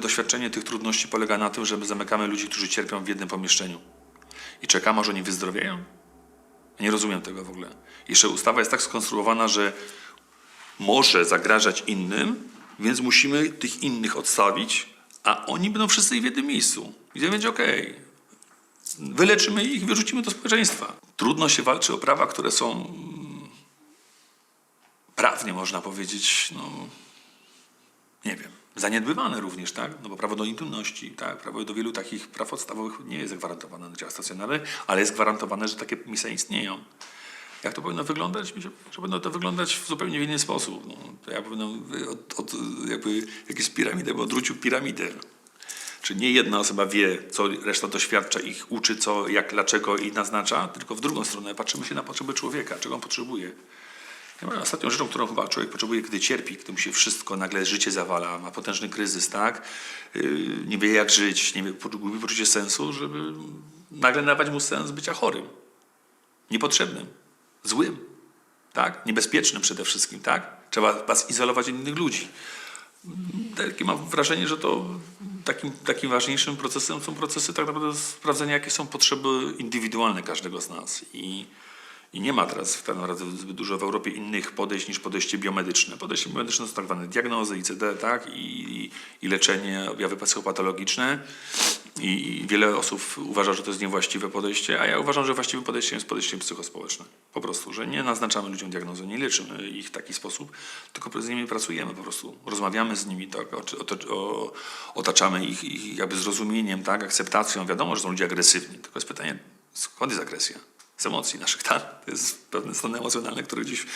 Doświadczenie tych trudności polega na tym, że my zamykamy ludzi, którzy cierpią w jednym pomieszczeniu i czekamy, aż oni wyzdrowieją. Nie rozumiem tego w ogóle. Jeszcze ustawa jest tak skonstruowana, że może zagrażać innym, więc musimy tych innych odstawić, a oni będą wszyscy w jednym miejscu. To będzie okej. Wyleczymy ich wyrzucimy do społeczeństwa. Trudno się walczy o prawa, które są mm, prawnie, można powiedzieć, no, nie wiem, zaniedbywane również, tak? No bo prawo do intymności, tak? Prawo do wielu takich praw podstawowych nie jest zagwarantowane na dział stacjonarny, ale jest gwarantowane, że takie miejsca istnieją. Jak to powinno wyglądać? Myślę, że powinno to wyglądać w zupełnie inny sposób. No, to ja powinnam od, od, jakby jakieś piramidę, bo odwrócił piramidę. Czy nie jedna osoba wie, co reszta doświadcza, ich uczy, co, jak, dlaczego i naznacza, tylko w drugą stronę patrzymy się na potrzeby człowieka, czego on potrzebuje. Ostatnią rzeczą, którą chyba człowiek potrzebuje, gdy cierpi, gdy mu się wszystko, nagle życie zawala, ma potężny kryzys, tak? Yy, nie wie jak żyć, nie wie, gubi poczucie sensu, żeby nagle dawać mu sens bycia chorym, niepotrzebnym, złym, tak? Niebezpiecznym przede wszystkim, tak? Trzeba was izolować od innych ludzi. Takie mam wrażenie, że to takim, takim ważniejszym procesem są procesy tak naprawdę sprawdzenia, jakie są potrzeby indywidualne każdego z nas. I, i nie ma teraz tak naprawdę zbyt dużo w Europie innych podejść niż podejście biomedyczne. Podejście biomedyczne to tak zwane diagnozy, ICD, tak? I, i leczenie, objawy psychopatologiczne. I wiele osób uważa, że to jest niewłaściwe podejście, a ja uważam, że właściwym podejściem jest podejście psychospołeczne. Po prostu, że nie naznaczamy ludziom diagnozy, nie leczymy ich w taki sposób, tylko z nimi pracujemy po prostu. Rozmawiamy z nimi, tak? Otaczamy ich, ich jakby zrozumieniem, tak? akceptacją. Wiadomo, że są ludzie agresywni, tylko jest pytanie, skąd jest agresja? Z emocji naszych, tak? To jest pewne stany emocjonalne, które gdzieś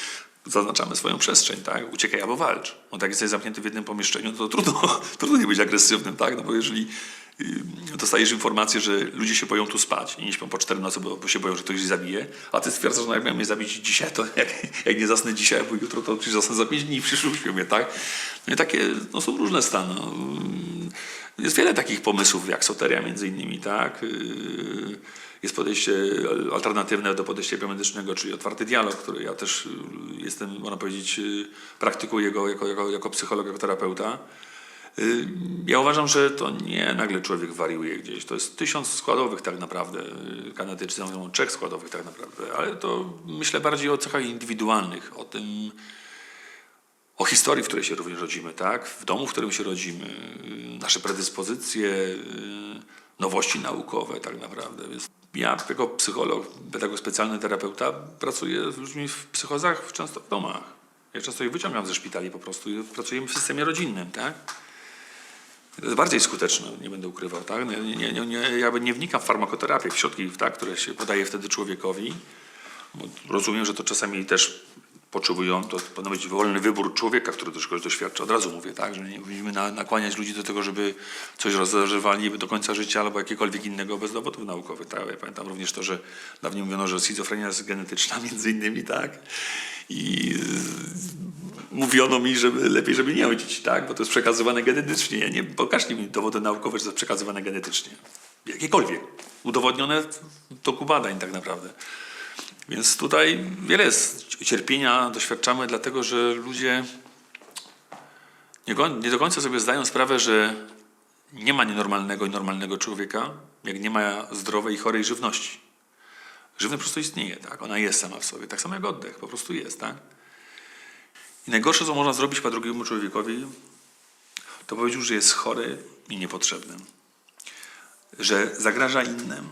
zaznaczamy swoją przestrzeń, tak? Uciekaj albo walcz. No tak jesteś zamknięty w jednym pomieszczeniu, to trudno, trudno nie być agresywnym, tak? No bo jeżeli y, dostajesz informację, że ludzie się boją tu spać i nie śpią po cztery nocy, bo, bo się boją, że ktoś ich zabije, a ty stwierdzasz, że no jak miałem mnie zabić dzisiaj, to jak, jak nie zasnę dzisiaj, bo jutro, to przecież zasnę za pięć dni i w przyszłym mnie, tak? No i takie, no są różne stany. No. Jest wiele takich pomysłów, jak soteria między innymi, tak? Yy, Jest podejście alternatywne do podejścia biomedycznego, czyli otwarty dialog, który ja też yy, jestem, można powiedzieć, yy, praktykuję go jako, jako, jako psycholog, jako terapeuta. Ja uważam, że to nie nagle człowiek wariuje gdzieś. To jest tysiąc składowych tak naprawdę. Kanadyjczycy mówią trzech składowych tak naprawdę, ale to myślę bardziej o cechach indywidualnych, o tym, o historii, w której się również rodzimy, tak? W domu, w którym się rodzimy, yy, nasze predyspozycje, yy, nowości naukowe tak naprawdę. Więc ja jako psycholog, pedagog specjalny, terapeuta pracuję z ludźmi w psychozach często w domach. Ja często ich wyciągam ze szpitali po prostu i pracujemy w systemie rodzinnym, tak? To jest bardziej skuteczne, nie będę ukrywał, tak? Nie, nie, nie, nie, ja nie wnikam w farmakoterapię, w środki, tak, które się podaje wtedy człowiekowi. Bo rozumiem, że to czasami też potrzebują, to powinien być wolny wybór człowieka, który do czegoś doświadcza. Od razu mówię, tak, że nie powinniśmy na, nakłaniać ludzi do tego, żeby coś rozważali do końca życia albo jakiekolwiek innego bez dowodów naukowych. Tak? Ja pamiętam również to, że dawniej mówiono, że schizofrenia jest genetyczna między innymi, tak? I mówiono mi, żeby lepiej, żeby nie chodzić, tak? Bo to jest przekazywane genetycznie. Ja nie, pokażcie mi dowody naukowe, że to jest przekazywane genetycznie. Jakiekolwiek. Udowodnione w toku badań tak naprawdę. Więc tutaj wiele jest cierpienia doświadczamy, dlatego że ludzie nie, nie do końca sobie zdają sprawę, że nie ma nienormalnego i normalnego człowieka, jak nie ma zdrowej i chorej żywności. Żywność po prostu istnieje, tak? Ona jest sama w sobie, tak samo jak oddech, po prostu jest, tak? I najgorsze, co można zrobić po drugiemu człowiekowi, to powiedział, że jest chory i niepotrzebny. Że zagraża innym.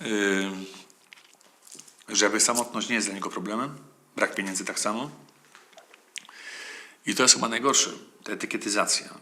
Yy, że jakby samotność nie jest dla niego problemem, brak pieniędzy tak samo. I to jest chyba najgorsze, ta etykietyzacja.